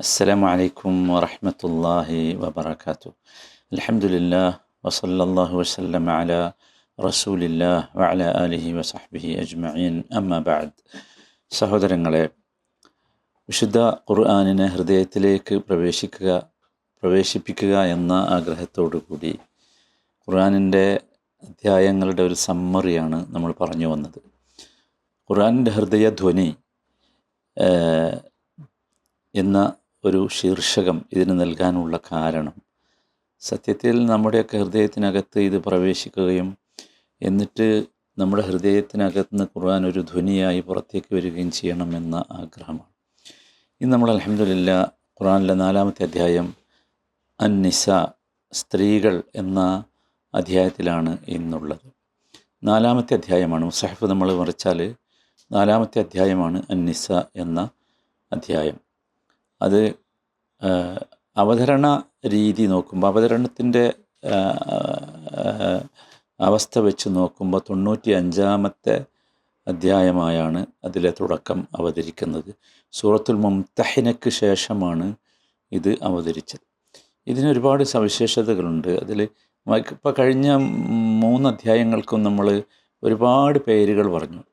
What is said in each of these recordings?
السلام عليكم ورحمة الله وبركاته الحمد لله وصلى الله وسلم على رسول الله وعلى آله وصحبه أجمعين أما بعد സഹോദരങ്ങളെ വിശുദ്ധ ഖുർആാനിനെ ഹൃദയത്തിലേക്ക് പ്രവേശിക്കുക പ്രവേശിപ്പിക്കുക എന്ന ആഗ്രഹത്തോടു കൂടി ഖുർആാനിൻ്റെ അധ്യായങ്ങളുടെ ഒരു സമ്മറിയാണ് നമ്മൾ പറഞ്ഞു വന്നത് ഖുർആാനിൻ്റെ ഹൃദയധ്വനി ഏഹ്, എന്ന ഒരു ശീർഷകം ഇതിന് നൽകാനുള്ള കാരണം. സത്യത്തിൽ നമ്മുടെയൊക്കെ ഹൃദയത്തിനകത്ത് ഇത് പ്രവേശിക്കുകയും എന്നിട്ട് നമ്മുടെ ഹൃദയത്തിനകത്ത് നിന്ന് ഖുർആൻ ഒരു ധ്വനിയായി പുറത്തേക്ക് വരികയും ചെയ്യണമെന്ന ആഗ്രഹമാണ്. ഇന്ന് നമ്മൾ അലഹമില്ല ഖുർആനിലെ നാലാമത്തെ അധ്യായം അൻ നിസ സ്ത്രീകൾ എന്ന അധ്യായത്തിലാണ് ഇന്നുള്ളത്. നാലാമത്തെ അധ്യായമാണ് മുസാഹിഫ് നമ്മൾ മറിച്ചാൽ നാലാമത്തെ അധ്യായമാണ് അന്നിസ എന്ന അധ്യായം. അത് അവതരണ രീതി നോക്കുമ്പോൾ അവതരണത്തിന്റെ അവസ്ഥ വെച്ച് നോക്കുമ്പോൾ തൊണ്ണൂറ്റി അഞ്ചാമത്തെ അധ്യായമായാണ് അതിലെ തുടക്കം അവതരിക്കുന്നത്. സൂറത്തുൽ മുംതഹിനക്ക് ശേഷമാണ് ഇത് അവതരിച്ചത്. ഇതിന് ഒരുപാട് സവിശേഷതകളുണ്ട്. അതിൽ ഇപ്പോൾ കഴിഞ്ഞ മൂന്ന് അധ്യായങ്ങൾക്കും നമ്മൾ ഒരുപാട് പേരുകൾ പറഞ്ഞു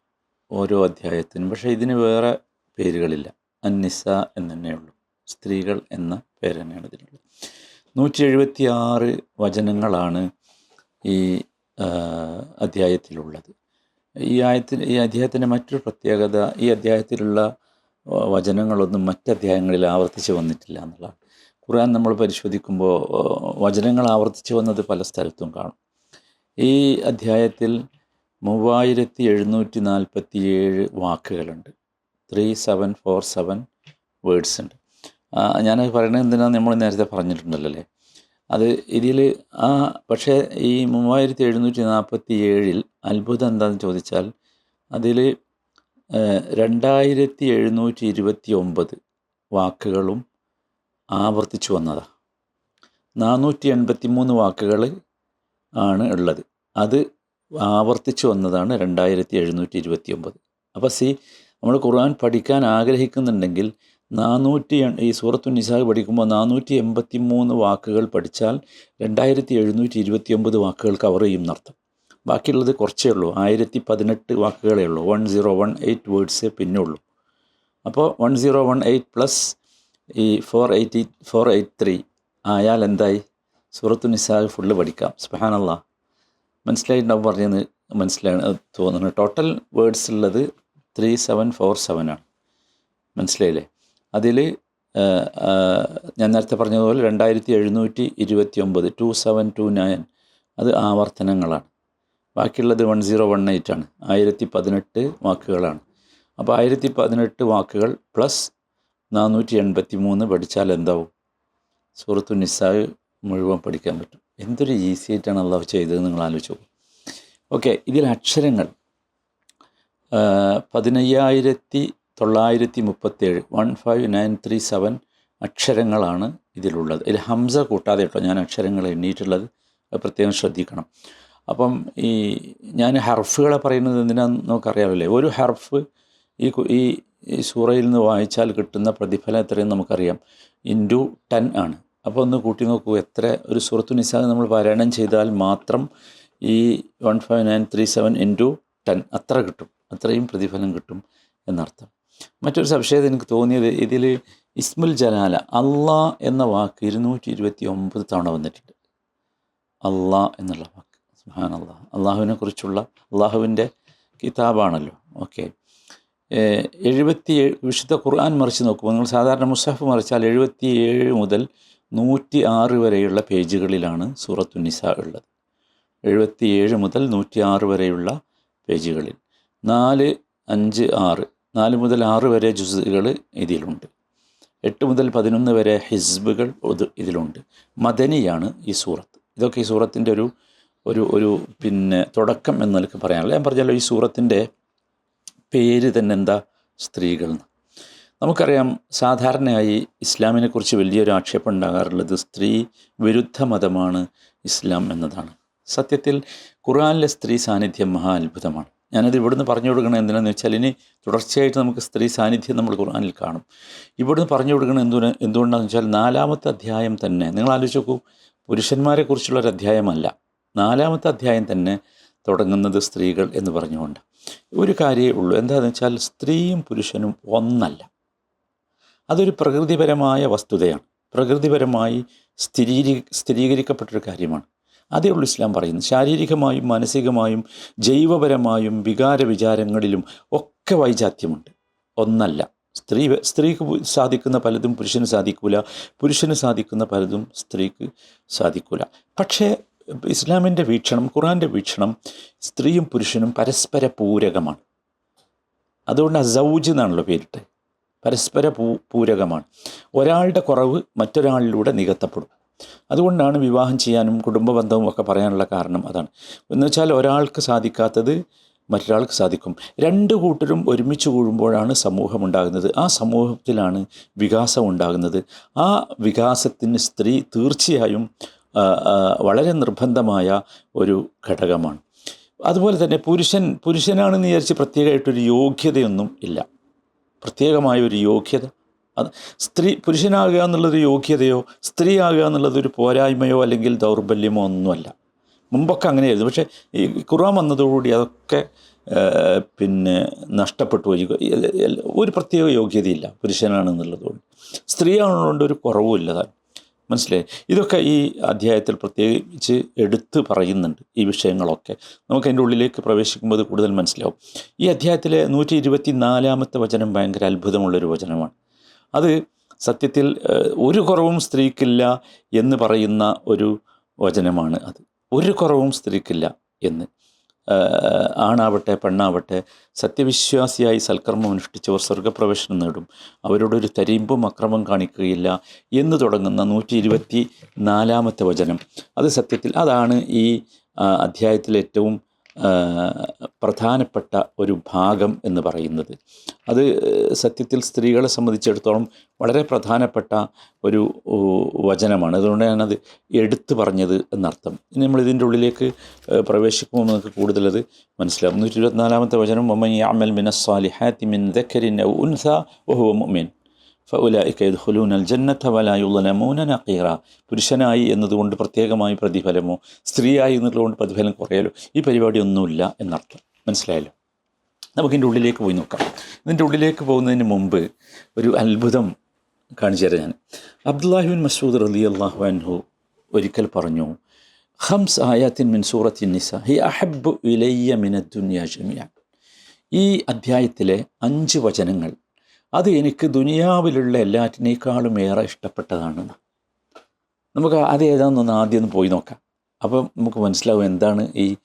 ഓരോ അധ്യായത്തിനും. പക്ഷേ ഇതിന് വേറെ പേരുകളില്ല. അന്നിസ എന്ന് തന്നെയുള്ളൂ. സ്ത്രീകൾ എന്ന പേര് തന്നെയാണ് ഇതിനുള്ളത് നൂറ്റി എഴുപത്തി ആറ് വചനങ്ങളാണ് ഈ അധ്യായത്തിലുള്ളത്. ഈ ആയത്തിൽ ഈ അധ്യായത്തിന്റെ മറ്റൊരു പ്രത്യേകത ഈ അധ്യായത്തിലുള്ള വചനങ്ങളൊന്നും മറ്റധ്യായങ്ങളിൽ ആവർത്തിച്ച് വന്നിട്ടില്ല എന്നുള്ളതാണ്. ഖുർആൻ നമ്മൾ പരിശോധിക്കുമ്പോൾ വചനങ്ങൾ ആവർത്തിച്ച് വന്നത് പല സ്ഥലത്തും കാണും. ഈ അധ്യായത്തിൽ മൂവായിരത്തി എഴുന്നൂറ്റി നാൽപ്പത്തി ഏഴ് വാക്കുകളുണ്ട്. Three seven four seven words ഉണ്ട്. ഞാനത് പറയുന്നത് എന്തിനാന്ന് നമ്മൾ നേരത്തെ പറഞ്ഞിട്ടുണ്ടല്ലോ അല്ലേ? അത് ഇതിൽ ആ പക്ഷേ ഈ മൂവായിരത്തി എഴുന്നൂറ്റി നാൽപ്പത്തി ഏഴിൽ അത്ഭുതം എന്താണെന്ന് ചോദിച്ചാൽ അതിൽ രണ്ടായിരത്തി എഴുന്നൂറ്റി ഇരുപത്തി ഒമ്പത് വാക്കുകളും ആവർത്തിച്ചു വന്നതാണ് നാനൂറ്റി എൺപത്തി മൂന്ന് വാക്കുകൾ ആണ് ഉള്ളത്. അത് ആവർത്തിച്ചു വന്നതാണ് രണ്ടായിരത്തി എഴുന്നൂറ്റി ഇരുപത്തി ഒമ്പത് അപ്പോൾ സി നമ്മൾ ഖുർആൻ പഠിക്കാൻ ആഗ്രഹിക്കുന്നുണ്ടെങ്കിൽ നാനൂറ്റി ഈ സൂറത്തു നിസാഹ് പഠിക്കുമ്പോൾ നാനൂറ്റി എൺപത്തി മൂന്ന് വാക്കുകൾ പഠിച്ചാൽ രണ്ടായിരത്തി എഴുന്നൂറ്റി ഇരുപത്തി ഒമ്പത് വാക്കുകൾ കവർ ചെയ്യും എന്നർത്ഥം. ബാക്കിയുള്ളത് കുറച്ചേ ഉള്ളൂ. ആയിരത്തി പതിനെട്ട് വാക്കുകളേ ഉള്ളൂ. വൺ സീറോ വൺ എയ്റ്റ് വേർഡ്സേ പിന്നെ ഉള്ളൂ. അപ്പോൾ one zero one eight plus ഈ four eighty four eight three ആയാൽ എന്തായി? സൂറത്തു നിസാഹ് ഫുള്ള് പഠിക്കാം. മനസ്സിലായി മനസ്സിലായിട്ടുണ്ടാവും പറഞ്ഞത് മനസ്സിലാണ് തോന്നുന്നു ടോട്ടൽ വേർഡ്സ് ഉള്ളത് ത്രീ സെവൻ ഫോർ സെവൻ ആണ്. മനസ്സിലായില്ലേ? അതിൽ ഞാൻ നേരത്തെ പറഞ്ഞതുപോലെ രണ്ടായിരത്തി എഴുന്നൂറ്റി ഇരുപത്തി ഒമ്പത് ടു സെവൻ ടു നയൻ അത് ആവർത്തനങ്ങളാണ്. ബാക്കിയുള്ളത് വൺ സീറോ വൺ എയ്റ്റ് ആണ്. ആയിരത്തി പതിനെട്ട് വാക്കുകളാണ്. അപ്പോൾ ആയിരത്തി പതിനെട്ട് വാക്കുകൾ പ്ലസ് നാനൂറ്റി എൺപത്തി മൂന്ന് പഠിച്ചാൽ എന്താവും? സൂറത്തു നിസ്സാഹ് മുഴുവൻ പഠിക്കാൻ പറ്റും. എന്തൊരു ഈസി ആയിട്ടാണ് അള്ളാഹു ചെയ്തതെന്ന് നിങ്ങൾ ആലോചിച്ചു ഓക്കെ ഇതിൽ അക്ഷരങ്ങൾ പതിനയ്യായിരത്തി തൊള്ളായിരത്തി മുപ്പത്തേഴ് one five nine three seven അക്ഷരങ്ങളാണ് ഇതിലുള്ളത്. ഇതിൽ ഹംസ കൂട്ടാതെ കേട്ടോ ഞാൻ അക്ഷരങ്ങൾ എണ്ണിയിട്ടുള്ളത് പ്രത്യേകം ശ്രദ്ധിക്കണം. അപ്പം ഈ ഞാൻ ഹർഫുകളെ പറയുന്നത് എന്തിനാണെന്ന് നമുക്കറിയാമല്ലേ ഒരു ഹർഫ് ഈ ഈ സൂറയിൽ നിന്ന് വായിച്ചാൽ കിട്ടുന്ന പ്രതിഫലം എത്രയെന്ന് നമുക്കറിയാം. ഇന്റു ടെൻ ആണ്. അപ്പോൾ ഒന്ന് കൂട്ടി നോക്കൂ എത്ര ഒരു സുഹൃത്തു നിസാദ് നമ്മൾ പാരായണം ചെയ്താൽ മാത്രം ഈ one five nine three seven into ten അത്ര കിട്ടും. അത്രയും പ്രതിഫലം കിട്ടും എന്നർത്ഥം. മറ്റൊരു സവിശേഷത എനിക്ക് തോന്നിയത് ഇതിൽ ഇസ്മുൽ ജലാല അള്ളാ എന്ന വാക്ക് ഇരുന്നൂറ്റി ഇരുപത്തി ഒമ്പത് തവണ വന്നിട്ടുണ്ട്. അള്ളാ എന്നുള്ള വാക്ക് സുഹാൻ അള്ളാഹ് അള്ളാഹുവിനെ കുറിച്ചുള്ള അള്ളാഹുവിന്റെ കിതാബാണല്ലോ. ഓക്കെ. എഴുപത്തി വിശുദ്ധ ഖുർആൻ മറിച്ച് നോക്കുമ്പോൾ നിങ്ങൾ സാധാരണ മുസാഫ് മറിച്ചാൽ എഴുപത്തി ഏഴ് മുതൽ നൂറ്റി ആറ് വരെയുള്ള പേജുകളിലാണ് സൂറത്തു നിസ ഉള്ളത്. എഴുപത്തി ഏഴ് മുതൽ നൂറ്റി ആറ് വരെയുള്ള പേജുകളിൽ. നാല് അഞ്ച് ആറ്. നാല് മുതൽ ആറ് വരെ ജുസുകൾ ഇതിലുണ്ട്. എട്ട് മുതൽ പതിനൊന്ന് വരെ ഹിസ്ബുകൾ ഇത് ഇതിലുണ്ട്. മദനിയാണ് ഈ സൂറത്ത്. ഇതൊക്കെ ഈ സൂറത്തിന്റെ ഒരു ഒരു ഒരു പിന്നെ തുടക്കം എന്ന് നിലയ്ക്ക് പറയാനുള്ളത് ഞാൻ പറഞ്ഞാലോ ഈ സൂറത്തിന്റെ പേര് തന്നെ എന്താ? സ്ത്രീകൾ നമുക്കറിയാം സാധാരണയായി ഇസ്ലാമിനെക്കുറിച്ച് വലിയൊരു ആക്ഷേപം ഉണ്ടാകാറുള്ളത് സ്ത്രീ വിരുദ്ധ മതമാണ് ഇസ്ലാം എന്നതാണ്. സത്യത്തിൽ ഖുറാനിലെ സ്ത്രീ സാന്നിധ്യം മഹാ അത്ഭുതമാണ്. ഞാനത് ഇവിടുന്ന് പറഞ്ഞു കൊടുക്കണം എന്തിനാന്ന് വെച്ചാൽ ഇനി തുടർച്ചയായിട്ട് നമുക്ക് സ്ത്രീ സാന്നിധ്യം നമ്മൾ ഖുർആാനിൽ കാണും. ഇവിടുന്ന് പറഞ്ഞു കൊടുക്കണം എന്തുകൊണ്ട് എന്തുകൊണ്ടാണെന്ന് വെച്ചാൽ നാലാമത്തെ അധ്യായം തന്നെ നിങ്ങൾ ആലോചിച്ച് നോക്കൂ പുരുഷന്മാരെ കുറിച്ചുള്ള ഒരു അധ്യായമല്ല. നാലാമത്തെ അധ്യായം തന്നെ തുടങ്ങുന്നത് സ്ത്രീകൾ എന്ന് പറഞ്ഞുകൊണ്ട്. ഒരു കാര്യമേ ഉള്ളൂ എന്താണെന്ന് വെച്ചാൽ സ്ത്രീയും പുരുഷനും ഒന്നല്ല. അതൊരു പ്രകൃതിപരമായ വസ്തുതയാണ്. പ്രകൃതിപരമായി സ്ഥിരീ സ്ഥിരീകരിക്കപ്പെട്ടൊരു കാര്യമാണ്. അതേ ഉള്ളൂ ഇസ്ലാം പറയുന്നത്. ശാരീരികമായും മാനസികമായും ജൈവപരമായും വികാര വിചാരങ്ങളിലും ഒക്കെ വൈജാത്യമുണ്ട്. ഒന്നല്ല. സ്ത്രീ സ്ത്രീക്ക് സാധിക്കുന്ന പലതും പുരുഷന് സാധിക്കൂല. പുരുഷന് സാധിക്കുന്ന പലതും സ്ത്രീക്ക് സാധിക്കൂല. പക്ഷേ ഇസ്ലാമിന്റെ വീക്ഷണം ഖുറാന്റെ വീക്ഷണം സ്ത്രീയും പുരുഷനും പരസ്പര പൂരകമാണ് അതുകൊണ്ട് അസൗജ് എന്നാണല്ലോ പേരിട്ട് പരസ്പര പൂ പൂരകമാണ്. ഒരാളുടെ കുറവ് മറ്റൊരാളിലൂടെ നികത്തപ്പെടും. അതുകൊണ്ടാണ് വിവാഹം ചെയ്യാനും കുടുംബ ബന്ധവും ഒക്കെ പറയാനുള്ള കാരണം അതാണ്. എന്ന് വെച്ചാൽ ഒരാൾക്ക് സാധിക്കാത്തത് മറ്റൊരാൾക്ക് സാധിക്കും. രണ്ട് കൂട്ടരും ഒരുമിച്ച് കൂടുമ്പോഴാണ് സമൂഹം ഉണ്ടാകുന്നത്. ആ സമൂഹത്തിലാണ് വികാസം ഉണ്ടാകുന്നത്. ആ വികാസത്തിന് സ്ത്രീ തീർച്ചയായും വളരെ നിർബന്ധമായ ഒരു ഘടകമാണ്. അതുപോലെ തന്നെ പുരുഷൻ പുരുഷനാണെന്ന് വിചാരിച്ച് പ്രത്യേകമായിട്ടൊരു യോഗ്യതയൊന്നും ഇല്ല. പ്രത്യേകമായ ഒരു യോഗ്യത. അത് സ്ത്രീ പുരുഷനാകുക എന്നുള്ളൊരു യോഗ്യതയോ സ്ത്രീ ആകുക എന്നുള്ളതൊരു പോരായ്മയോ അല്ലെങ്കിൽ ദൗർബല്യമോ ഒന്നുമല്ല. മുമ്പൊക്കെ അങ്ങനെയായിരുന്നു. പക്ഷേ ഈ ഖുർആൻ വന്നതോടുകൂടി അതൊക്കെ പിന്നെ നഷ്ടപ്പെട്ടു പോയി. ഒരു പ്രത്യേക യോഗ്യതയില്ല പുരുഷനാണെന്നുള്ളതുകൊണ്ട്. സ്ത്രീയാണുകൊണ്ട് ഒരു കുറവുമില്ല താൻ. മനസ്സിലായി? ഇതൊക്കെ ഈ അധ്യായത്തിൽ പ്രത്യേകിച്ച് എടുത്ത് പറയുന്നുണ്ട് ഈ വിഷയങ്ങളൊക്കെ. നമുക്ക് അതിന്റെ ഉള്ളിലേക്ക് പ്രവേശിക്കുമ്പോൾ കൂടുതൽ മനസ്സിലാവും. ഈ അധ്യായത്തിലെ നൂറ്റി ഇരുപത്തി നാലാമത്തെ വചനം ഭയങ്കര അത്ഭുതമുള്ളൊരു വചനമാണ്. അത് സത്യത്തിൽ ഒരു കുറവും സ്ത്രീക്കില്ല എന്ന് പറയുന്ന ഒരു വചനമാണ് അത്. ഒരു കുറവും സ്ത്രീക്കില്ല എന്ന്. ആണാവട്ടെ പെണ്ണാവട്ടെ സത്യവിശ്വാസിയായി സൽക്കർമ്മം അനുഷ്ഠിച്ചവർ സ്വർഗപ്രവേശനം നേടും. അവരോടൊരു തരിമ്പും അക്രമം കാണിക്കുകയില്ല എന്ന് തുടങ്ങുന്ന നൂറ്റി ഇരുപത്തി നാലാമത്തെ വചനം. അത് സത്യത്തിൽ അതാണ് ഈ അധ്യായത്തിൽ ഏറ്റവും പ്രധാനപ്പെട്ട ഒരു ഭാഗം എന്ന് പറയുന്നത്. അത് സത്യത്തിൽ സ്ത്രീകളെ സംബന്ധിച്ചിടത്തോളം വളരെ പ്രധാനപ്പെട്ട ഒരു വചനമാണ്. അതുകൊണ്ട് ഞാനത് എടുത്തു പറഞ്ഞത് എന്നർത്ഥം. ഇനി നമ്മൾ ഇതിന്റെ ഉള്ളിലേക്ക് പ്രവേശിക്കുമ്പോൾ നമുക്ക് കൂടുതലത് മനസ്സിലാവും. നൂറ്റി ഇരുപത്തിനാലാമത്തെ വചനം ഒമ്മൻ യാമൽ മിനസ്വാലി മിൻ ദക്കരിൻ ഉൻസ വഹുവ മുഅ്മിൻ. ഫഉലായിക ഇദ്ഖുലൂന അൽ ജന്നത വലാ യുളമൂന നഖീറ. പുരുഷനായി എന്നതുകൊണ്ട് പ്രത്യേകമായി പ്രതിഫലമോ സ്ത്രീയായി എന്നതുകൊണ്ട് പ്രതിഫലം കുറയലോ ഈ പരിപാടി ഒന്നുമില്ല എന്നർത്ഥം. മനസ്സിലായല്ലോ? നമുക്കിതിന്റെ ഉള്ളിലേക്ക് പോയി നോക്കാം. ഇതിന്റെ ഉള്ളിലേക്ക് പോകുന്നതിന് മുമ്പ് ഒരു അത്ഭുതം കാണിച്ചു തരാം ഞാൻ. അബ്ദുല്ലാഹിബിൻ മസൂദ് റലി അള്ളാഹു അൻഹു ഒരിക്കൽ പറഞ്ഞു ഹംസ് ആയാത്തിൻ മിൻ സൂറത്തിൻ നിസ ഹി അഹബ് ഇലയ്യ മിന ദുനിയ ജമിയ ഈ അധ്യായത്തിലെ അഞ്ച് വചനങ്ങൾ അത് എനിക്ക് ദുനിയാവിലുള്ള എല്ലാറ്റിനേക്കാളും ഏറെ ഇഷ്ടപ്പെട്ടതാണ്. നമുക്ക് അത് ഏതാണെന്നൊന്ന് ആദ്യം ഒന്ന് പോയി നോക്കാം. അപ്പം നമുക്ക് മനസ്സിലാവും എന്താണ് ഈ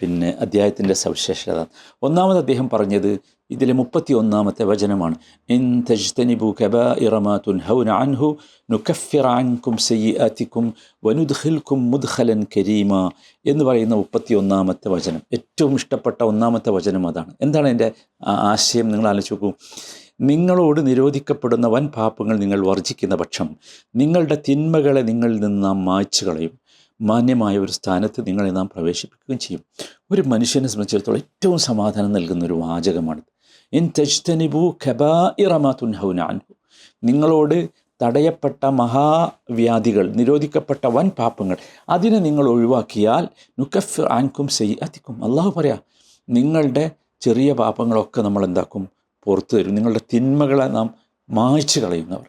പിന്നെ അദ്ധ്യായത്തിന്റെ സവിശേഷത. ഒന്നാമത് അദ്ദേഹം പറഞ്ഞത് ഇതിലെ മുപ്പത്തി ഒന്നാമത്തെ വചനമാണ്. ഇൻ തജ്തനിബു കബ ഇറമാതുൻ തുൻഹൗന അൻഹു നുക്കഫിറാൻകും മുദ്ഖലൻ കരീമ എന്ന് പറയുന്ന മുപ്പത്തി ഒന്നാമത്തെ വചനം. ഏറ്റവും ഇഷ്ടപ്പെട്ട ഒന്നാമത്തെ വചനം അതാണ്. എന്താണ് എന്റെ ആശയം? നിങ്ങൾ ആലോചിച്ച് നോക്കൂ. നിങ്ങളോട് നിരോധിക്കപ്പെടുന്ന വൻ പാപങ്ങൾ നിങ്ങൾ വർജിക്കുന്ന പക്ഷം നിങ്ങളുടെ തിന്മകളെ നിങ്ങളിൽ നിന്ന് നാം മായ്ച്ചു കളയും. മാന്യമായ ഒരു സ്ഥാനത്ത് നിങ്ങളെ നാം പ്രവേശിപ്പിക്കുകയും ചെയ്യും. ഒരു മനുഷ്യനെ സംബന്ധിച്ചിടത്തോളം ഏറ്റവും സമാധാനം നൽകുന്ന ഒരു വാചകമാണ്. ഇൻ തജ്തനിബു ഖബാ അൻഹു നിങ്ങളോട് തടയപ്പെട്ട മഹാവ്യാധികൾ നിരോധിക്കപ്പെട്ട വൻ പാപ്പങ്ങൾ അതിനെ നിങ്ങൾ ഒഴിവാക്കിയാൽ നുക്കഫ് ആൻകും സെയ് അതിക്കും അള്ളാഹു പറയാം നിങ്ങളുടെ ചെറിയ പാപങ്ങളൊക്കെ നമ്മൾ എന്താക്കും? പുറത്തു തരും നിങ്ങളുടെ തിന്മകളെ നാം മായ്ച്ചു കളയുന്നവർ.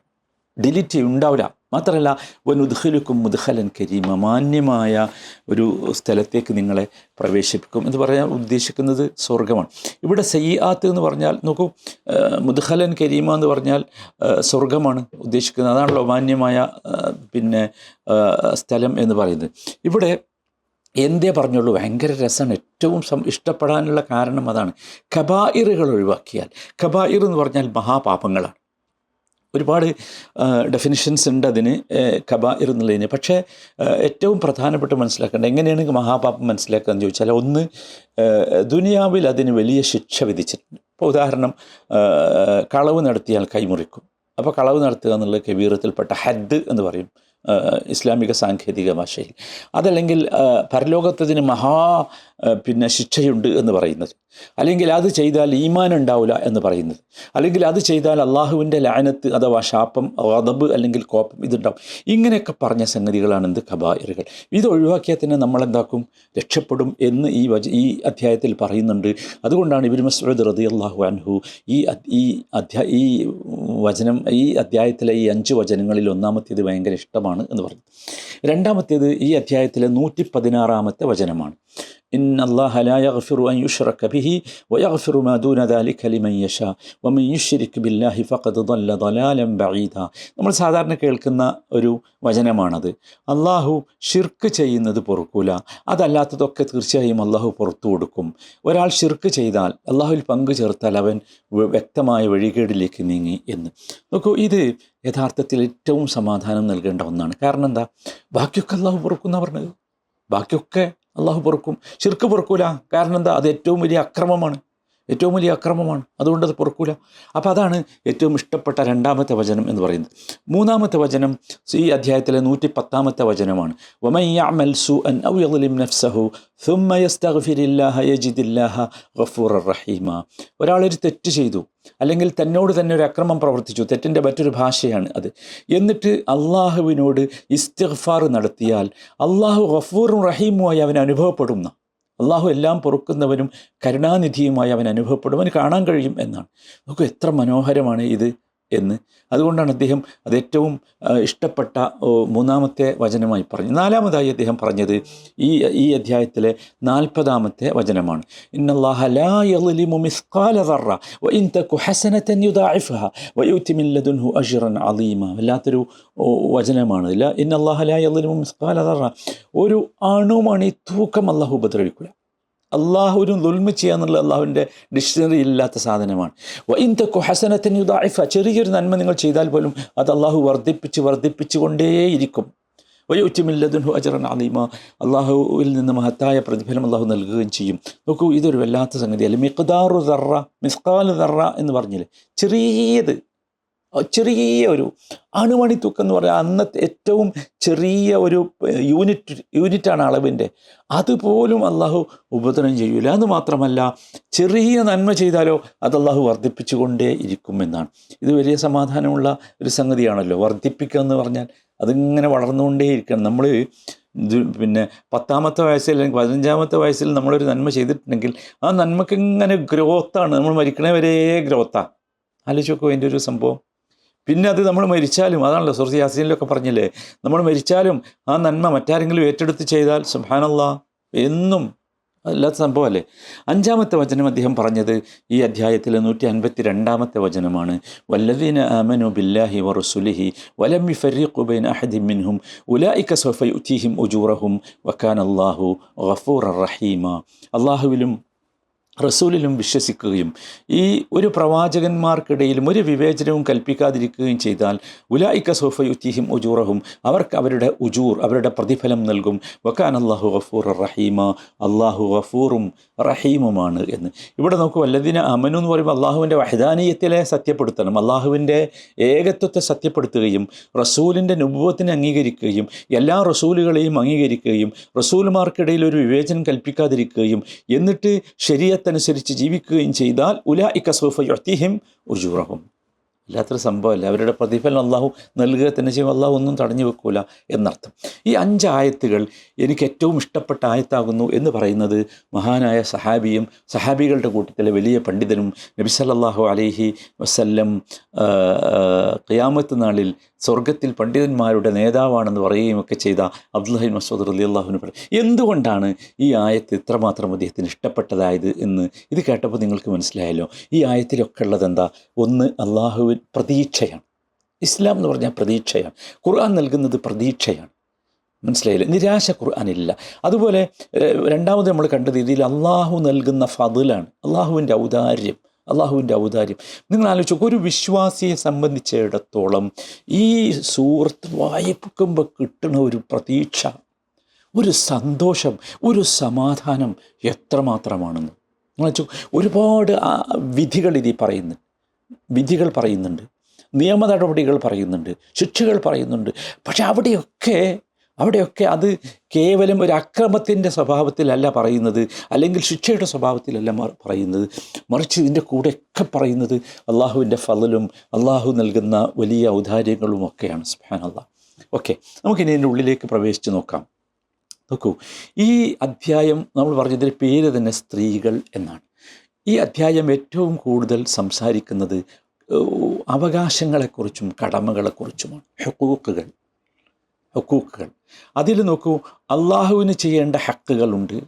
ഡിലീറ്റ് ചെയ്യും ഉണ്ടാവില്ല മാത്രമല്ല വൻ ഉദ്ഹലുക്കും മുദ്ഹലൻ കരീമ മാന്യമായ ഒരു സ്ഥലത്തേക്ക് നിങ്ങളെ പ്രവേശിപ്പിക്കും എന്ന് പറയാൻ ഉദ്ദേശിക്കുന്നത് സ്വർഗമാണ് ഇവിടെ സയ്യാത്ത് എന്ന് പറഞ്ഞാൽ നോക്കൂ മുദ്ഹലൻ കരീമ എന്ന് പറഞ്ഞാൽ സ്വർഗമാണ് ഉദ്ദേശിക്കുന്നത്. അതാണല്ലോ മാന്യമായ പിന്നെ സ്ഥലം എന്ന് പറയുന്നത്. ഇവിടെ എന്തേ പറഞ്ഞുള്ളൂ ഭയങ്കര രസമാണ്. ഏറ്റവും ഇഷ്ടപ്പെടാനുള്ള കാരണം അതാണ്. കബായിറുകൾ ഒഴിവാക്കിയാൽ കബായിർ എന്ന് പറഞ്ഞാൽ മഹാപാപങ്ങളാണ്. ഒരുപാട് ഡെഫിനിഷൻസ് ഉണ്ട് അതിന് കബായിർ എന്നുള്ളതിന്. പക്ഷേ ഏറ്റവും പ്രധാനപ്പെട്ട് മനസ്സിലാക്കേണ്ടത് എങ്ങനെയാണ് മഹാപാപം മനസ്സിലാക്കുക എന്ന് ചോദിച്ചാൽ ഒന്ന് ദുനിയാവിൽ അതിന് വലിയ ശിക്ഷ വിധിച്ചിട്ടുണ്ട്. ഇപ്പോൾ ഉദാഹരണം കളവ് നടത്തിയാൽ കൈമുറിക്കും. അപ്പോൾ കളവ് നടത്തുക എന്നുള്ളത് കബീറത്തിൽപ്പെട്ട ഹദ് എന്ന് പറയും. ഇസ്ലാമിക സാങ്കേതിക ഭാഷയിൽ. അതല്ലെങ്കിൽ പരലോകത്തതിന് മഹാ പിന്നെ ശിക്ഷയുണ്ട് എന്ന് പറയുന്നത്. അല്ലെങ്കിൽ അത് ചെയ്താൽ ഈമാൻ ഉണ്ടാവില്ല എന്ന് പറയുന്നത്. അല്ലെങ്കിൽ അത് ചെയ്താൽ അള്ളാഹുവിന്റെ ലാനത്ത് അഥവാ ശാപം വതബ് അല്ലെങ്കിൽ കോപം ഇതുണ്ടാവും. ഇങ്ങനെയൊക്കെ പറഞ്ഞ സംഗതികളാണ് എന്ത് കബായറുകൾ. ഇത് ഒഴിവാക്കിയാൽ തന്നെ നമ്മളെന്താക്കും? രക്ഷപ്പെടും എന്ന് ഈ വജ ഈ അധ്യായത്തിൽ പറയുന്നുണ്ട്. അതുകൊണ്ടാണ് ഇബിൻ മസ്ഊദ് റതി അള്ളാഹു അൻഹു ഈ ഈ അധ്യാ ഈ വചനം ഈ അധ്യായത്തിലെ ഈ അഞ്ച് വചനങ്ങളിൽ ഒന്നാമത്തേത് ഭയങ്കര ഇഷ്ടമാണ്. എന്ന് പറഞ്ഞു. രണ്ടാമത്തേത് ഈ അധ്യായത്തിലെ നൂറ്റി പതിനാറാമത്തെ വചനമാണ്. ഇൻ അള്ളാഹ ലാ യഗ്ഫിറു അൻ യുഷ്റക ബിഹി വയഗ്ഫിറു മാ ദൂന ദാലിക ലിമൻ യശാ വമൻ യുശ്രിക് ബില്ലാഹി ഫഖദ് ضل ضلالا بعيدا നമ്മൾ സാധാരണ കേൾക്കുന്ന ഒരു വചനമാണത് അള്ളാഹു ഷിർക്ക് ചെയ്യുന്നത് പൊറുക്കൂല അതല്ലാത്തതൊക്കെ തീർച്ചയായും അള്ളാഹു പുറത്തു കൊടുക്കും ഒരാൾ ഷിർക്ക് ചെയ്താൽ അള്ളാഹുവിൽ പങ്കു ചേർത്താൽ അവൻ വ- വ്യക്തമായ വഴികേടിലേക്ക് നീങ്ങി എന്ന് നോക്കൂ ഇത് യഥാർത്ഥത്തിൽ ഏറ്റവും സമാധാനം നൽകേണ്ട ഒന്നാണ് കാരണം എന്താ ബാക്കിയൊക്കെ അള്ളാഹു പൊറുക്കുന്ന പറഞ്ഞത് ബാക്കിയൊക്കെ അള്ളാഹു പൊറുക്കും. ഷിർക്ക് പൊറുക്കൂല. കാരണം എന്താ? അത് ഏറ്റവും വലിയ അക്രമമാണ്. ഏറ്റവും വലിയ അക്രമമാണ്. അതുകൊണ്ട് അത് പൊറുക്കൂല. അപ്പോൾ അതാണ് ഏറ്റവും ഇഷ്ടപ്പെട്ട രണ്ടാമത്തെ വചനം എന്ന് പറയുന്നത്. മൂന്നാമത്തെ വചനം ഈ അധ്യായത്തിലെ നൂറ്റി പത്താമത്തെ വചനമാണ് ഒരാളൊരു തെറ്റ് ചെയ്തു. അല്ലെങ്കിൽ തന്നോട് തന്നെ ഒരു അക്രമം പ്രവർത്തിച്ചു. തെറ്റിന്റെ മറ്റൊരു ഭാഷയാണ് അത്. എന്നിട്ട് അള്ളാഹുവിനോട് ഇസ്തിഗ്ഫാർ നടത്തിയാൽ അള്ളാഹു ഗഫൂറും റഹീമുമായി അവൻ അനുഭവപ്പെടുന്ന അള്ളാഹു എല്ലാം പൊറുക്കുന്നവനും കരുണാനിധിയുമായി അവൻ അനുഭവപ്പെടും അവന് കാണാൻ കഴിയും എന്നാണ്. നോക്കൂ എത്ര മനോഹരമാണ് ഇത്. എന്ന്. അതുകൊണ്ടാണ് അദ്ദേഹം അത് ഏറ്റവും ഇഷ്ടപ്പെട്ട മൂന്നാമത്തെ വചനമായി പറഞ്ഞു നാലാമതായി അദ്ദേഹം പറഞ്ഞത് ഈ ഈ അധ്യായത്തിലെ നാൽപ്പതാമത്തെ വചനമാണ്. വല്ലാത്തൊരു വചനമാണ്. ഇല്ല ഇന്നല്ലാഹ ലാ യളിമു മിസ്കാല ദർറ. ഒരു അണുമണി തൂക്കം അള്ളാഹു ഉപദ്രവിക്കില്ല അള്ളാഹു ഒരു ചെയ്യുക എന്നുള്ള അള്ളാഹുവിന്റെ ഡിക്ഷണറി ഇല്ലാത്ത സാധനമാണ്. ഇന്തൊക്കെ ഹസനത്തിന് യുദായിഫ ചെറിയൊരു നന്മ നിങ്ങൾ ചെയ്താൽ പോലും അത് അള്ളാഹു വർദ്ധിപ്പിച്ച് വർദ്ധിപ്പിച്ചു കൊണ്ടേയിരിക്കും. വയോറ്റുമില്ലതുഹു അജറൻ അലീമ അള്ളാഹുവിൽ നിന്ന് മഹത്തായ പ്രതിഫലം അള്ളാഹു നൽകുകയും ചെയ്യും. നോക്കൂ ഇതൊരു വല്ലാത്ത സംഗതിയല്ല? മിഖ്ദാറു ദറ മിസ്കാൽ ദറ എന്ന് പറഞ്ഞില്ലേ? ചെറിയത് ചെറിയ ഒരു അണുമണി തൂക്കം എന്ന് പറഞ്ഞാൽ അന്നത്തെ ഏറ്റവും ചെറിയ ഒരു യൂണിറ്റ് യൂണിറ്റാണ് അളവിന്റെ. അതുപോലും അള്ളാഹു ഉപദ്രവം ചെയ്യൂല. എന്ന് മാത്രമല്ല ചെറിയ നന്മ ചെയ്താലോ അത് അള്ളാഹു വർദ്ധിപ്പിച്ചുകൊണ്ടേ ഇരിക്കും എന്നാണ്. ഇത് വലിയ സമാധാനമുള്ള ഒരു സംഗതിയാണല്ലോ. വർദ്ധിപ്പിക്കുക എന്ന് പറഞ്ഞാൽ അതിങ്ങനെ വളർന്നുകൊണ്ടേ ഇരിക്കണം. നമ്മൾ പിന്നെ പത്താമത്തെ വയസ്സിൽ അല്ലെങ്കിൽ പതിനഞ്ചാമത്തെ വയസ്സിൽ നമ്മളൊരു നന്മ ചെയ്തിട്ടുണ്ടെങ്കിൽ ആ നന്മക്ക് ഇങ്ങനെ ഗ്രോത്താണ് നമ്മൾ മരിക്കണേ വരെ ഗ്രോത്താണ് ആലോചിച്ചൊക്കെ അതിന്റെ ഒരു സംഭവം. പിന്നെ അത് നമ്മൾ മരിച്ചാലും അതാണല്ലോ സുഹൃത്ത് യാസീനിലൊക്കെ പറഞ്ഞില്ലേ നമ്മൾ മരിച്ചാലും ആ നന്മ മറ്റാരെങ്കിലും ഏറ്റെടുത്ത് ചെയ്താൽ സുഹാനല്ല എന്നും അല്ലാത്ത സംഭവമല്ലേ? അഞ്ചാമത്തെ വചനം അദ്ദേഹം പറഞ്ഞത് ഈ അധ്യായത്തിലെ നൂറ്റി അൻപത്തി രണ്ടാമത്തെ വചനമാണ്. വല്ലദീന ആമനു ബില്ലാഹി വറുസുലിഹി വലം ഫരീഖുബൈൻ ബൈന അഹദിൻ മിൻഹും സൊഫൈ സൗഫ യുതീഹിം ഉജൂറഹും വക്കാൻ അള്ളാഹു ഗഫൂർ റഹീമ. അള്ളാഹുവിലും റസൂലിലും വിശ്വസിക്കുകയും ഈ ഒരു പ്രവാചകന്മാർക്കിടയിലും ഒരു വിവേചനവും കൽപ്പിക്കാതിരിക്കുകയും ചെയ്താൽ ഉലായിക്ക സോഫയുത്തിഹിം ഉജൂറഹും അവർക്ക് അവരുടെ ഉജൂർ അവരുടെ പ്രതിഫലം നൽകും. വക്കാൻ അള്ളാഹു ഗഫൂർ റഹീമ അള്ളാഹു ഗഫൂറും റഹീമുമാണ് എന്ന്. ഇവിടെ നോക്കൂ വല്ലതിന് അമനു എന്ന് പറയുമ്പോൾ അള്ളാഹുവിന്റെ വഹദാനീയത്തിലെ സത്യപ്പെടുത്തണം. അള്ളാഹുവിന്റെ ഏകത്വത്തെ സത്യപ്പെടുത്തുകയും റസൂലിന്റെ അനുഭവത്തിനെ അംഗീകരിക്കുകയും എല്ലാ റസൂലുകളെയും അംഗീകരിക്കുകയും റസൂലുമാർക്കിടയിൽ ഒരു വിവേചനം കൽപ്പിക്കാതിരിക്കുകയും എന്നിട്ട് ശരീരത്തനുസരിച്ച് ജീവിക്കുകയും ചെയ്താൽ ഉല ഇക്കസോഫ യൊത്തിഹിം ഉജൂറഹും അല്ലാത്തൊരു സംഭവമല്ല. അവരുടെ പ്രതിഫലം അള്ളാഹു നൽകുക തന്നെ ചെയ്യും. അള്ളാഹു ഒന്നും തടഞ്ഞു വെക്കൂല എന്നർത്ഥം. ഈ അഞ്ച് ആയത്തുകൾ എനിക്ക് ഏറ്റവും ഇഷ്ടപ്പെട്ട ആയത്താകുന്നു എന്ന് പറയുന്നത് മഹാനായ സഹാബിയും സഹാബികളുടെ കൂട്ടത്തിലെ വലിയ പണ്ഡിതനും നബി സല്ലാഹു അലൈഹി വസല്ലം ഖിയാമത്ത് നാളിൽ സ്വർഗത്തിൽ പണ്ഡിതന്മാരുടെ നേതാവാണെന്ന് പറയുകയും ഒക്കെ ചെയ്ത അബ്ദുല്ലാഹിൻ മസൂദ് അലി അള്ളാഹുവിന് പറയും. എന്തുകൊണ്ടാണ് ഈ ആയത്ത് ഇത്രമാത്രം അദ്ദേഹത്തിന് ഇഷ്ടപ്പെട്ടതായത് എന്ന് ഇത് കേട്ടപ്പോൾ നിങ്ങൾക്ക് മനസ്സിലായല്ലോ. ഈ ആയത്തിലൊക്കെ ഉള്ളത് എന്താ ഒന്ന് അള്ളാഹുവിൻ പ്രതീക്ഷയാണ്. ഇസ്ലാം എന്ന് പറഞ്ഞാൽ പ്രതീക്ഷയാണ്. ഖുർആൻ നൽകുന്നത് പ്രതീക്ഷയാണ്. മനസ്സിലായില്ല? നിരാശ ഖുർആാനില്ല അതുപോലെ രണ്ടാമത് നമ്മൾ കണ്ട രീതിയിൽ അള്ളാഹു നൽകുന്ന ഫതിലാണ്. അള്ളാഹുവിന്റെ ഔദാര്യം. അള്ളാഹുവിന്റെ ഔദാര്യം. നിങ്ങൾ ആലോചിച്ചു ഒരു വിശ്വാസിയെ സംബന്ധിച്ചിടത്തോളം ഈ സുഹൃത്ത് വായിക്കുമ്പോൾ കിട്ടുന്ന ഒരു പ്രതീക്ഷ ഒരു സന്തോഷം ഒരു സമാധാനം എത്രമാത്രമാണെന്ന്. നിങ്ങൾ ഒരുപാട് വിധികൾ ഇതിൽ പറയുന്നു വിധികൾ പറയുന്നുണ്ട് നിയമ നടപടികൾ പറയുന്നുണ്ട് ശിക്ഷകൾ പറയുന്നുണ്ട്. പക്ഷെ അവിടെയൊക്കെ അവിടെയൊക്കെ അത് കേവലം ഒരു അക്രമത്തിന്റെ സ്വഭാവത്തിലല്ല പറയുന്നത് അല്ലെങ്കിൽ ശിക്ഷയുടെ സ്വഭാവത്തിലല്ല പറയുന്നത്. മറിച്ച് ഇതിന്റെ കൂടെയൊക്കെ പറയുന്നത് അള്ളാഹുവിന്റെ ഫലലും അള്ളാഹു നൽകുന്ന വലിയ ഔദാര്യങ്ങളും ഒക്കെയാണ് അള്ളാഹ് ഓക്കെ നമുക്കിനി ഇതിന്റെ ഉള്ളിലേക്ക് പ്രവേശിച്ച് നോക്കാം. നോക്കൂ ഈ അധ്യായം നമ്മൾ പറഞ്ഞതിന്റെ പേര് തന്നെ സ്ത്രീകൾ എന്നാണ്. ഈ അധ്യായം ഏറ്റവും കൂടുതൽ സംസാരിക്കുന്നത് അവകാശങ്ങളെക്കുറിച്ചും കടമകളെക്കുറിച്ചുമാണ്. ഹക്കൂക്കുകൾ. ഹക്കൂക്കുകൾ. അതിൽ നോക്കൂ അള്ളാഹുവിന് ചെയ്യേണ്ട ഹക്കുകളുണ്ട്.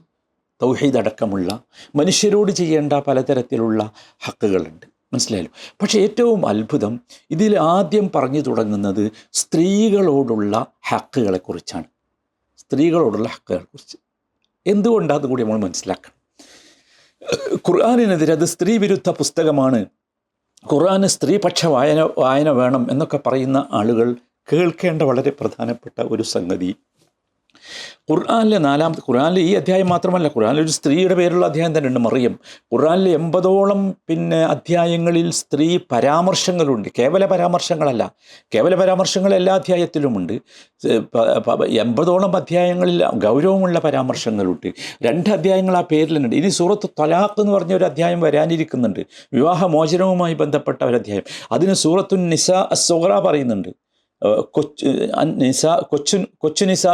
തൗഹീദ് അടക്കമുള്ള മനുഷ്യരോട് ചെയ്യേണ്ട പലതരത്തിലുള്ള ഹക്കുകളുണ്ട്. മനസ്സിലായല്ലോ? പക്ഷേ ഏറ്റവും അത്ഭുതം ഇതിൽ ആദ്യം പറഞ്ഞു തുടങ്ങുന്നത് സ്ത്രീകളോടുള്ള ഹക്കുകളെക്കുറിച്ചാണ്. സ്ത്രീകളോടുള്ള ഹക്കുകളെക്കുറിച്ച്. എന്തുകൊണ്ടാണ് കൂടി നമ്മൾ മനസ്സിലാക്കണം? ഖുർആാനിനെതിരെ അത് സ്ത്രീ വിരുദ്ധ പുസ്തകമാണ്. ഖുർആാന് സ്ത്രീപക്ഷ വായന വായന വേണം എന്നൊക്കെ പറയുന്ന ആളുകൾ കേൾക്കേണ്ട വളരെ പ്രധാനപ്പെട്ട ഒരു സംഗതി. ഖുർആാനിലെ നാലാമത്തെ ഖുർആാനിലെ ഈ അധ്യായം മാത്രമല്ല ഖുർആാനിൽ ഒരു സ്ത്രീയുടെ പേരുള്ള അധ്യായം തന്നെ ഉണ്ട് മറിയം. ഖുർആാനിലെ എൺപതോളം പിന്നെ അധ്യായങ്ങളിൽ സ്ത്രീ പരാമർശങ്ങളുണ്ട്. കേവല പരാമർശങ്ങളല്ല. കേവല പരാമർശങ്ങൾ എല്ലാ അധ്യായത്തിലുമുണ്ട്. എൺപതോളം അധ്യായങ്ങളിൽ ഗൗരവമുള്ള പരാമർശങ്ങളുണ്ട്. രണ്ട് അധ്യായങ്ങൾ ആ പേരിലുണ്ട് ഇനി സൂറത്ത് തലാഖ് എന്ന് പറഞ്ഞ ഒരു അധ്യായം വരാനിരിക്കുന്നുണ്ട്. വിവാഹമോചനവുമായി ബന്ധപ്പെട്ട ഒരു അധ്യായം. അതിന് സൂറത്തു നിസ അസോറ പറയുന്നുണ്ട്. കൊച്ചു നിസ കൊച്ചു കൊച്ചു നിസ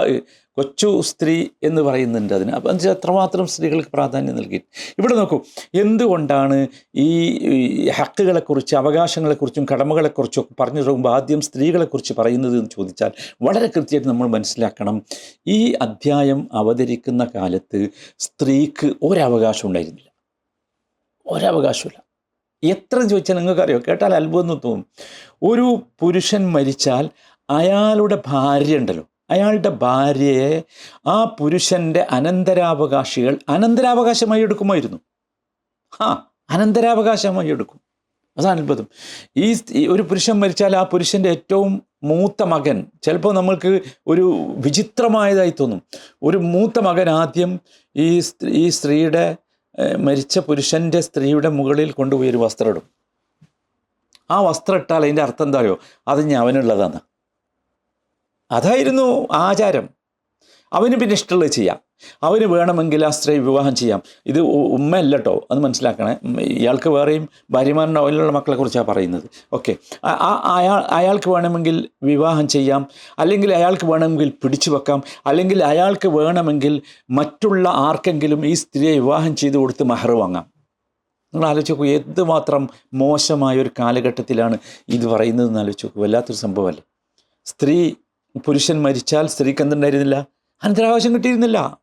കൊച്ചു സ്ത്രീ എന്ന് പറയുന്നുണ്ട് അതിന്. അപ്പം എന്ന് വെച്ചാൽ അത്രമാത്രം സ്ത്രീകൾക്ക് പ്രാധാന്യം നൽകി? ഇവിടെ നോക്കൂ എന്തുകൊണ്ടാണ് ഈ ഹക്കുകളെക്കുറിച്ച് അവകാശങ്ങളെക്കുറിച്ചും കടമകളെക്കുറിച്ചും ഒക്കെ പറഞ്ഞു തുടങ്ങുമ്പോൾ ആദ്യം സ്ത്രീകളെക്കുറിച്ച് പറയുന്നത് എന്ന് ചോദിച്ചാൽ വളരെ കൃത്യമായിട്ട് നമ്മൾ മനസ്സിലാക്കണം. ഈ അധ്യായം അവതരിക്കുന്ന കാലത്ത് സ്ത്രീക്ക് ഒരവകാശം ഉണ്ടായിരുന്നില്ല. ഒരവകാശമില്ല. എത്ര ചോദിച്ചാൽ നിങ്ങൾക്കറിയോ? കേട്ടാൽ അത്ഭുതം തോന്നും. ഒരു പുരുഷൻ മരിച്ചാൽ അയാളുടെ ഭാര്യ ഉണ്ടല്ലോ. അയാളുടെ ഭാര്യയെ ആ പുരുഷന്റെ അനന്തരാവകാശികൾ അനന്തരാവകാശമായി എടുക്കുമായിരുന്നു. ആ അനന്തരാവകാശമായി എടുക്കും. അതാണ് അത്ഭുതം. ഈ ഒരു പുരുഷൻ മരിച്ചാൽ ആ പുരുഷന്റെ ഏറ്റവും മൂത്ത മകൻ ചിലപ്പോൾ നമ്മൾക്ക് ഒരു വിചിത്രമായതായി തോന്നും. ഒരു മൂത്ത മകൻ ആദ്യം ഈ ഈ സ്ത്രീയുടെ മരിച്ച പുരുഷന്റെ സ്ത്രീയുടെ മുകളിൽ കൊണ്ടുപോയി ഒരു വസ്ത്രം ഇടും ആ വസ്ത്രം ഇട്ടാൽ അതിന്റെ അർത്ഥം എന്താണോ അത് അവനുള്ളതാണ്. അതായിരുന്നു ആചാരം. അവന് പിന്നെ ഇഷ്ടമുള്ളത് ചെയ്യാം. അവന് വേണമെങ്കിൽ ആ സ്ത്രീ വിവാഹം ചെയ്യാം. ഇത് ഉമ്മയല്ല കേട്ടോ അത് മനസ്സിലാക്കണേ. ഇയാൾക്ക് വേറെയും ഭാര്യമാരുടെ ഓയിലുള്ള മക്കളെ കുറിച്ചാണ് പറയുന്നത്. ഓക്കെ. അയാൾ അയാൾക്ക് വേണമെങ്കിൽ വിവാഹം ചെയ്യാം അല്ലെങ്കിൽ അയാൾക്ക് വേണമെങ്കിൽ പിടിച്ചു വെക്കാം അല്ലെങ്കിൽ അയാൾക്ക് വേണമെങ്കിൽ മറ്റുള്ള ആർക്കെങ്കിലും ഈ സ്ത്രീയെ വിവാഹം ചെയ്ത് കൊടുത്ത് മഹർ വാങ്ങാം. നിങ്ങൾ ആലോചിച്ച് നോക്കൂ എന്തുമാത്രം മോശമായ ഒരു കാലഘട്ടത്തിലാണ് ഇത് പറയുന്നതെന്ന് ആലോചിച്ച് നോക്കൂ വല്ലാത്തൊരു സംഭവമല്ലേ. സ്ത്രീ പുരുഷൻ മരിച്ചാൽ സ്ത്രീക്ക് എന്തുണ്ടായിരുന്നില്ല? അനന്തരാവകാശം കിട്ടിയിരുന്നില്ല.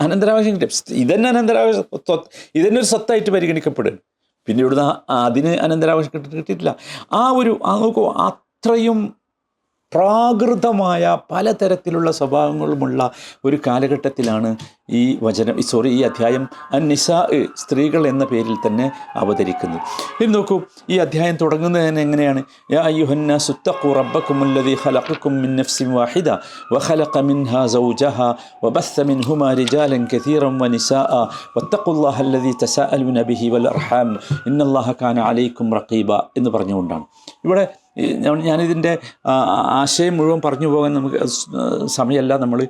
അനന്തരാവകാശം ഇതന്നെ അനന്തരാവകാശ സ്വത്ത് ഇതന്നെ ഒരു സ്വത്തായിട്ട് പരിഗണിക്കപ്പെടും. പിന്നെ ഇവിടുന്ന് അതിന് അനന്തരാവകാശം കിട്ടി കിട്ടിയിട്ടില്ല. ആ ഒരു നോക്കൂ അത്രയും പ്രാകൃതമായ പലതരത്തിലുള്ള സ്വഭാവങ്ങളുമുള്ള ഒരു കാലഘട്ടത്തിലാണ് ഈ വചനം സോറി ഈ അധ്യായം അന്നിസ സ്ത്രീകൾ എന്ന പേരിൽ തന്നെ അവതരിക്കുന്നത്. ഇനി നോക്കൂ ഈ അധ്യായം തുടങ്ങുന്നത് തന്നെ എങ്ങനെയാണ്? യാ അയ്യുഹന്ന സുത്തഖു റബ്ബക്കുമുല്ലദീ ഖലഖക്കും മിൻ നഫ്സിൻ വാഹിദ വഖലഖ മിൻഹാ സൗജഹ വബസ്സ മിൻഹുമാ റിജാലൻ കസീറൻ വനിസാഅ വത്തഖുല്ലാഹ അല്ലദീ തസാഅലുന ബിഹി വൽ അർഹാം ഇന്നല്ലാഹ കാന അലൈക്കും റഖീബ എന്ന് പറഞ്ഞുകൊണ്ടാണ്. ഇവിടെ ഞാനിതിന്റെ ആശയം മുഴുവൻ പറഞ്ഞു പോകാൻ നമുക്ക് സമയമല്ല. നമ്മൾ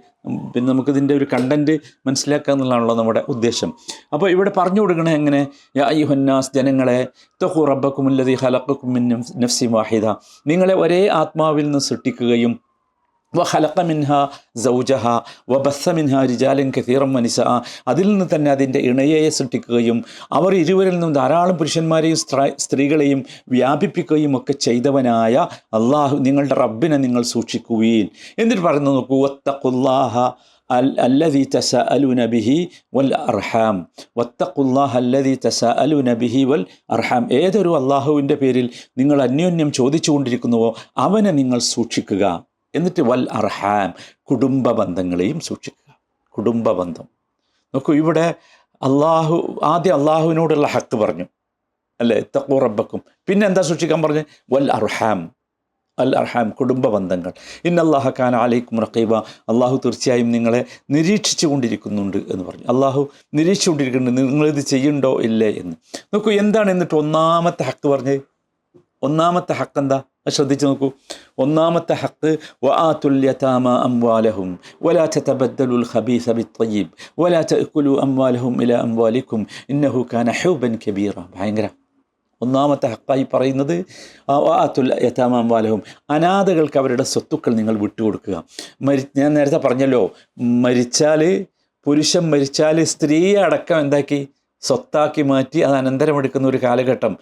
പിന്നെ നമുക്കിതിന്റെ ഒരു കണ്ടന്റ് മനസ്സിലാക്കുക എന്നുള്ളതാണല്ലോ നമ്മുടെ ഉദ്ദേശം. അപ്പോൾ ഇവിടെ പറഞ്ഞു കൊടുക്കണേ എങ്ങനെ? യാ അയ്യുഹന്നാസ് ജനങ്ങളെ തൊഹു റബ്ബക്കുമുല്ലതി ഹലക്കും മിൻ നഫ്സ്- നഫ്സി വാഹിദ. നിങ്ങളെ ഒരേ ആത്മാവിൽ നിന്ന് സൃഷ്ടിക്കുകയും വഹലഖ മിൻഹ സൗജഹ വബസ്സ മിൻഹ റിജാലൻ കഥീറം വനിസ അതിൽ നിന്ന് തന്നെ അതിന്റെ ഇണയെ സൃഷ്ടിക്കുകയും അവർ ഇരുവരിൽ നിന്നും ധാരാളം പുരുഷന്മാരെയും സ്ത്രീ- സ്ത്രീകളെയും വ്യാപിപ്പിക്കുകയും ഒക്കെ ചെയ്തവനായ അള്ളാഹു നിങ്ങളുടെ റബ്ബിനെ നിങ്ങൾ സൂക്ഷിക്കുകയും എന്നിട്ട് പറഞ്ഞു നോക്കൂ അല്ലദീ തസഅലുന ബിഹി വൽ അർഹാം. വത്തഖുല്ലാഹ അല്ലദീ തസഅലുന ബിഹി വൽ അർഹാം. ഏതൊരു അള്ളാഹുവിന്റെ പേരിൽ നിങ്ങൾ അന്യോന്യം ചോദിച്ചുകൊണ്ടിരിക്കുന്നുവോ അവനെ നിങ്ങൾ സൂക്ഷിക്കുക. എന്നിട്ട് വൽ അർഹാം കുടുംബ ബന്ധങ്ങളെയും സൂക്ഷിക്കുക. കുടുംബ ബന്ധം നോക്കൂ ഇവിടെ അള്ളാഹു ആദ്യം അള്ളാഹുവിനോടുള്ള ഹക്ക് പറഞ്ഞു. അല്ലേ? തക്കു റബ്ബക്കും. പിന്നെ എന്താ സൂക്ഷിക്കാൻ പറഞ്ഞു? വൽ അർഹാം. അൽ അർഹാം കുടുംബ ബന്ധങ്ങൾ ഇന്നല്ലാഹ ഖാൻ അലൈക്കും റഖീബ. അള്ളാഹു തീർച്ചയായും നിങ്ങളെ നിരീക്ഷിച്ചു കൊണ്ടിരിക്കുന്നുണ്ട് എന്ന് പറഞ്ഞു. അള്ളാഹു നിരീക്ഷിച്ചുകൊണ്ടിരിക്കുന്നുണ്ട് നിങ്ങളിത് ചെയ്യണ്ടോ ഇല്ലേ എന്ന്. നോക്കൂ എന്താണ് എന്നിട്ട് ഒന്നാമത്തെ ഹക്ക് പറഞ്ഞത് ഒന്നാമത്തെ ഹക്ക് എന്താ ശ്രദ്ധിച്ചു നോക്കൂ. ഒന്നാമത്തെ ഹക്ക് വആത്തുൽ യതാമ അംവാലഹും വലാ തതബദ്ദലുൽ ഖബീസ ബിത്തയ്യിബ് വലാ തഅകുലു അംവാലഹും ഇല അംവാലിക്കും ഇന്നഹു കാന ഹൂബൻ കബീറ. ഭയങ്കര. ഒന്നാമത്തെ ഹക്കായി പറയുന്നത് അത്തുൽ യഥാമ അംവാലഹും അനാഥകൾക്ക് അവരുടെ സ്വത്തുക്കൾ നിങ്ങൾ വിട്ടുകൊടുക്കുക. മരി ഞാൻ നേരത്തെ പറഞ്ഞല്ലോ മരിച്ചാൽ പുരുഷൻ മരിച്ചാൽ സ്ത്രീയെ അടക്കം എന്താക്കി? സ്വത്താക്കി മാറ്റി അത് അനന്തരമെടുക്കുന്ന ഒരു കാലഘട്ടം.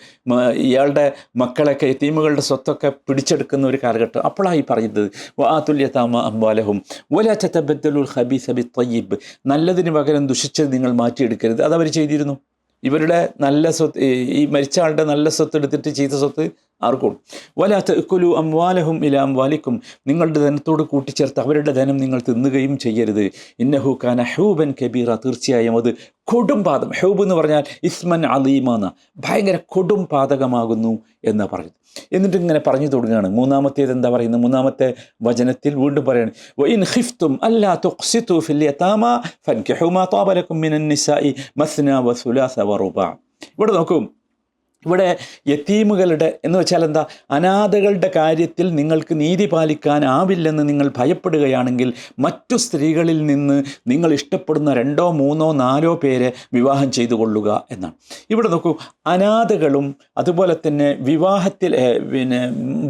ഇയാളുടെ മക്കളൊക്കെ എത്തീമുകളുടെ സ്വത്തൊക്കെ പിടിച്ചെടുക്കുന്ന ഒരു കാലഘട്ടം. അപ്പോഴായി പറയുന്നത് വാതുല്യതാമ അംബാലഹും ഒലച്ചത്തബദ്ദലുൽ ഹബീസ് ബി തയ്യിബ് നല്ലതിന് പകരം ദുഷിച്ചത് നിങ്ങൾ മാറ്റിയെടുക്കരുത്. അതവർ ചെയ്തിരുന്നു. ഇവരുടെ നല്ല സ്വത്ത് ഈ- മരിച്ച ആളുടെ നല്ല സ്വത്ത് എടുത്തിട്ട് ചെയ്ത സ്വത്ത് ആർക്കും. വലാത്ത കൊലു അംവാലഹും ഇല അംവാലിക്കും. നിങ്ങളുടെ ധനത്തോട് കൂട്ടിച്ചേർത്ത് അവരുടെ ധനം നിങ്ങൾ തിന്നുകയും ചെയ്യരുത്. ഇന്നഹു കാന ഹൂബൻ കബീറ. തീർച്ചയായും അത് കൊടും പാതം ഹൂബ് എന്ന് പറഞ്ഞാൽ ഇസ്മൻ അലീമാന ഭയങ്കര കൊടും പാതകമാകുന്നു എന്ന് പറഞ്ഞു എന്നിട്ട് ഇങ്ങനെ പറഞ്ഞു തുടങ്ങുകയാണ്. മൂന്നാമത്തേത് എന്താ പറയുന്നത്? മൂന്നാമത്തെ വചനത്തിൽ വീണ്ടും പറയാണ്. വൈൻ അല്ലാ ഫിൽ യതാമ മസ്ന ഇവിടെ നോക്കും. ഇവിടെ യത്തീമുകളുടെ എന്ന് വെച്ചാൽ എന്താ? അനാഥകളുടെ കാര്യത്തിൽ നിങ്ങൾക്ക് നീതി പാലിക്കാനാവില്ലെന്ന് നിങ്ങൾ ഭയപ്പെടുകയാണെങ്കിൽ മറ്റു സ്ത്രീകളിൽ നിന്ന് നിങ്ങൾ ഇഷ്ടപ്പെടുന്ന രണ്ടോ മൂന്നോ നാലോ പേരെ വിവാഹം ചെയ്തു കൊള്ളുക എന്നാണ്. ഇവിടെ നോക്കൂ അനാഥകളും അതുപോലെ തന്നെ വിവാഹത്തിൽ പിന്നെ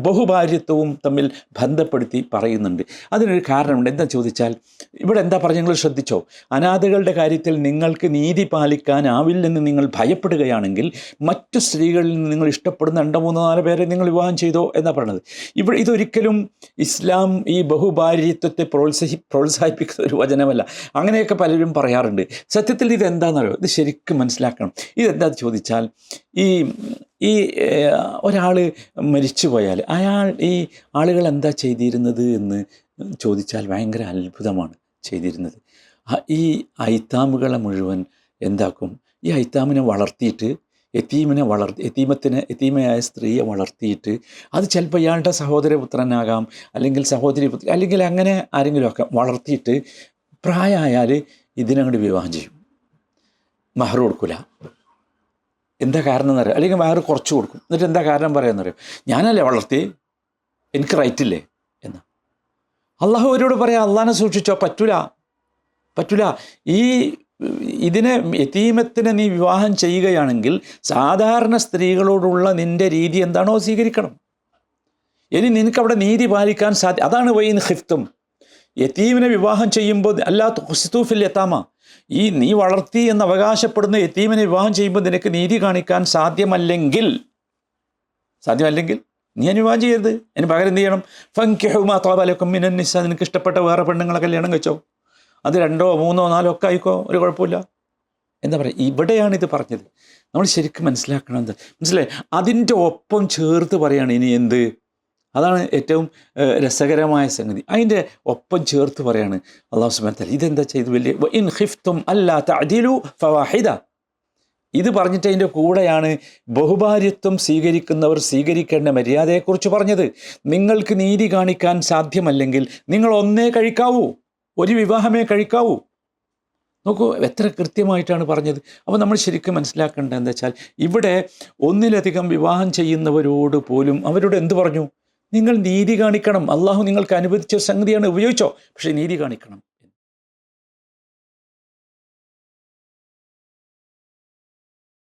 ബഹുഭാര്യത്വവും തമ്മിൽ ബന്ധപ്പെടുത്തി പറയുന്നുണ്ട്. അതിനൊരു കാരണമുണ്ട്. എന്താ ചോദിച്ചാൽ ഇവിടെ എന്താ പറഞ്ഞു നിങ്ങൾ ശ്രദ്ധിച്ചോ? അനാഥകളുടെ കാര്യത്തിൽ നിങ്ങൾക്ക് നീതി പാലിക്കാനാവില്ലെന്ന് നിങ്ങൾ ഭയപ്പെടുകയാണെങ്കിൽ മറ്റു സ്ത്രീകളിൽ നിന്ന് നിങ്ങൾ ഇഷ്ടപ്പെടുന്ന രണ്ടോ മൂന്നോ നാല് പേരെ നിങ്ങൾ വിവാഹം ചെയ്തോ എന്നാണ് പറയുന്നത് ഇവിടെ ഇതൊരിക്കലും ഇസ്ലാം ഈ ബഹുഭാര്യത്വത്തെ പ്രോത്സാഹി പ്രോത്സാഹിപ്പിക്കുന്ന ഒരു വചനമല്ല. അങ്ങനെയൊക്കെ പലരും പറയാറുണ്ട്. സത്യത്തിൽ ഇതെന്താണെന്നറിയോ ഇത് ശരിക്കും മനസ്സിലാക്കണം. ഇതെന്താ ചോദിച്ചാൽ ഈ ഈ ഒരാൾ മരിച്ചു പോയാൽ അയാൾ ഈ ആളുകൾ എന്താ ചെയ്തിരുന്നത് എന്ന് ചോദിച്ചാൽ ഭയങ്കര അത്ഭുതമാണ് ചെയ്തിരുന്നത്. ഈ ഐത്താമുകളെ മുഴുവൻ എന്താക്കും? ഈ ഐത്താമിനെ വളർത്തിയിട്ട് എത്തീമിനെ വളർ എത്തീമത്തിന് എത്തീമയായ സ്ത്രീയെ വളർത്തിയിട്ട് അത് ചിലപ്പോൾ ഇയാളുടെ സഹോദരപുത്രനാകാം അല്ലെങ്കിൽ സഹോദരി പുത്ര അല്ലെങ്കിൽ അങ്ങനെ ആരെങ്കിലും ഒക്കെ വളർത്തിയിട്ട് പ്രായമായാൽ ഇതിനങ്ങോട്ട് വിവാഹം ചെയ്യും. മഹർ കൊടുക്കില്ല എന്താ കാരണം എന്നറിയാം? അല്ലെങ്കിൽ മഹർ കുറച്ച് കൊടുക്കും. എന്നിട്ട് എന്താ കാരണം പറയാമെന്നറിയാം ഞാനല്ലേ വളർത്തി എനിക്ക് റൈറ്റില്ലേ എന്ന്. അള്ളാഹു അവരോട് പറയാം അള്ളാഹാനെ സൂക്ഷിച്ചോ? പറ്റൂല. പറ്റൂല. ഈ ഇതിനെ യതീമത്തിനെ നീ വിവാഹം ചെയ്യുകയാണെങ്കിൽ സാധാരണ സ്ത്രീകളോടുള്ള നിന്റെ രീതി എന്താണോ സ്വീകരിക്കണം. ഇനി നിനക്കവിടെ നീതി പാലിക്കാൻ സാധ്യ അതാണ് വൈൻ ഹിഫ്തും യത്തീമിനെ വിവാഹം ചെയ്യുമ്പോൾ അല്ലാത്ത ഹുസ്തൂഫിൽ എത്താമ ഈ നീ വളർത്തി എന്ന് അവകാശപ്പെടുന്ന യത്തീമിനെ വിവാഹം ചെയ്യുമ്പോൾ നിനക്ക് നീതി കാണിക്കാൻ സാധ്യമല്ലെങ്കിൽ സാധ്യമല്ലെങ്കിൽ നീ ഞാൻ വിവാഹം ചെയ്യരുത്. അതിന് പകരം എന്ത് ചെയ്യണം? ഫങ്കിഹുമാ തോബാലക്കും മിനൻ നിസ. നിനക്ക് ഇഷ്ടപ്പെട്ട വേറെ പെണ്ണുങ്ങളെ കല്യാണം കഴിച്ചോ? അത് രണ്ടോ മൂന്നോ നാലോ ഒക്കെ ആയിക്കോ ഒരു കുഴപ്പമില്ല. എന്താ പറയുക ഇവിടെയാണ് ഇത് പറഞ്ഞത്. നമ്മൾ ശരിക്കും മനസ്സിലാക്കണം എന്ത് മനസ്സിലായി? അതിന്റെ ഒപ്പം ചേർത്ത് പറയാണ് ഇനി എന്ത്? അതാണ് ഏറ്റവും രസകരമായ സംഗതി. അതിന്റെ ഒപ്പം ചേർത്ത് പറയാണ് അള്ളാഹു സുബാൻ ഇതെന്താ ചെയ്ത് വലിയ "വ ഇൻ ഹിഫ്തും അല്ലാത്ത അതിലു ഫവാഹിദ. ഇത് പറഞ്ഞിട്ട് അതിന്റെ കൂടെയാണ് ബഹുഭാര്യത്വം സ്വീകരിക്കുന്നവർ സ്വീകരിക്കേണ്ട മര്യാദയെക്കുറിച്ച് പറഞ്ഞത്. നിങ്ങൾക്ക് നീതി കാണിക്കാൻ സാധ്യമല്ലെങ്കിൽ നിങ്ങൾ ഒന്നേ കഴിക്കാവൂ. ഒരു വിവാഹമേ കഴിക്കാവൂ. നോക്കൂ എത്ര കൃത്യമായിട്ടാണ് പറഞ്ഞത്. അപ്പോൾ നമ്മൾ ശരിക്കും മനസ്സിലാക്കേണ്ടത് എന്താ വെച്ചാൽ ഇവിടെ ഒന്നിലധികം വിവാഹം ചെയ്യുന്നവരോട് പോലും അവരോട് എന്ത് പറഞ്ഞു? നിങ്ങൾ നീതി കാണിക്കണം. അള്ളാഹു നിങ്ങൾക്ക് അനുവദിച്ച സംഗതിയാണ് ഉപയോഗിച്ചോ. പക്ഷേ നീതി കാണിക്കണം.